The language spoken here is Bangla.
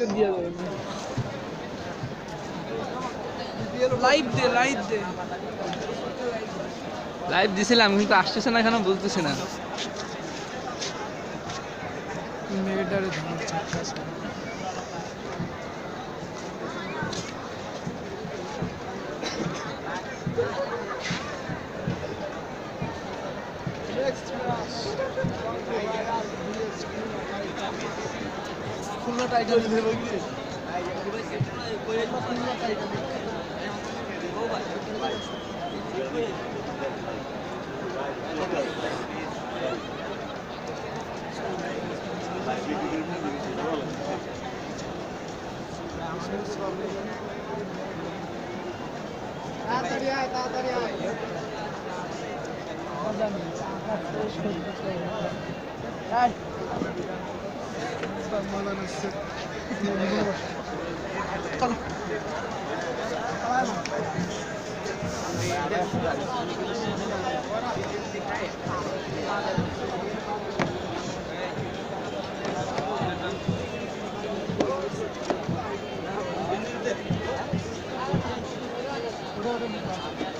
আজকে দিয়ে লাইভ দে লাইভ দে। লাইভ দিছিলাম কিন্তু আসতেছে না কেন বুঝতেছি না। মেয়েটারে খুলনা টাইটেল দেবো কি? তাড়াতাড়ি আয় তাড়াতাড়ি Malana size. Tutalım. Thank you.